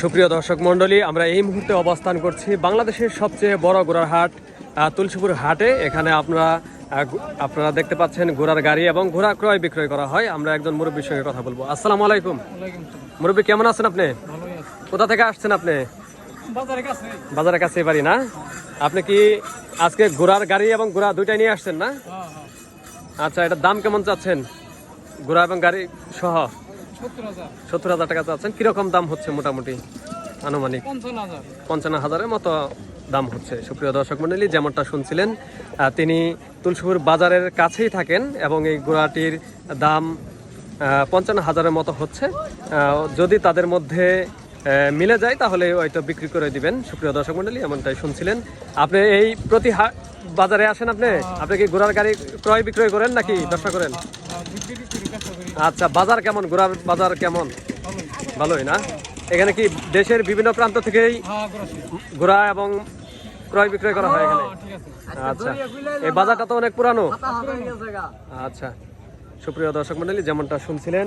সুপ্রিয় দর্শক মণ্ডলী আমরা এই মুহূর্তে অবস্থান করছি বাংলাদেশের সবচেয়ে বড় ঘোড়ার হাট তুলসীপুর হাটে। এখানে আপনারা আপনারা দেখতে পাচ্ছেন ঘোড়ার গাড়ি এবং ঘোড়া ক্রয় বিক্রয় করা হয়। আমরা একজন মুরব্বীর সঙ্গে কথা বলব। আসসালামু আলাইকুম। মুরব্বী কেমন আছেন আপনি? কোথা থেকে আসছেন আপনি? বাজারের কাছে বাড়ি না? আপনি কি আজকে ঘোড়ার গাড়ি এবং ঘোড়া দুইটাই নিয়ে আসছেন না? হ্যাঁ হ্যাঁ। আচ্ছা এটার দাম কেমন চাচ্ছেন? ঘোড়া এবং গাড়ি সহ। সত্তর হাজার। টাকা চাচ্ছেন। কীরকম দাম হচ্ছে মোটামুটি আনুমানিক? পঞ্চান্ন হাজারের মতো দাম হচ্ছে। সুপ্রিয় দর্শক মণ্ডলী যেমনটা শুনছিলেন তিনি তুলসীপুর বাজারের কাছেই থাকেন এবং এই ঘোড়াটির দাম পঞ্চান্ন হাজারের মতো হচ্ছে। যদি তাদের মধ্যে মিলে যায় তাহলে হয়তো বিক্রি করে দিবেন। সুপ্রিয় দর্শক মন্ডলী এমনটাই শুনছিলেন। আপনি এই প্রতি হা- বাজারে আসেন আপনি? আপনি কি ঘোড়ার গাড়ি ক্রয় বিক্রয় করেন নাকি দশটা করেন? আচ্ছা বাজার কেমন? ঘোড়ার বাজার কেমন? ভালোই না? এখানে কি দেশের বিভিন্ন প্রান্ত থেকেই ঘোড়া এবং ক্রয় বিক্রয় করা হয় এখানে? আচ্ছা এই বাজারটা তো অনেক পুরানো। আচ্ছা সুপ্রিয় দর্শক মন্ডলী, যেমনটা শুনছিলেন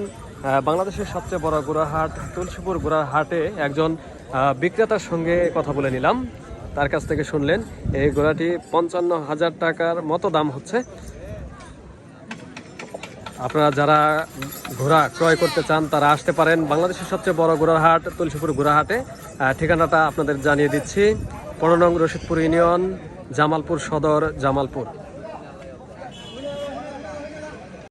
বাংলাদেশের সবচেয়ে বড় গোড়াহাট, তুলসীপুর গোড়াহাটে একজন বিক্রেতার সঙ্গে কথা বলে নিলাম। তার কাছ থেকে শুনলেন, এই ঘোড়াটি পঞ্চান্ন হাজার টাকার মতো দাম হচ্ছে। আপনারা যারা ঘোড়া ক্রয় করতে চান, তারা আসতে পারেন বাংলাদেশের সবচেয়ে বড় ঘোড়ার হাট তুলসীপুর ঘোড়াহাটে ঠিকানাটা আপনাদের জানিয়ে দিচ্ছি। পনেরো নং রশিদপুর ইউনিয়ন, জামালপুর সদর, জামালপুর।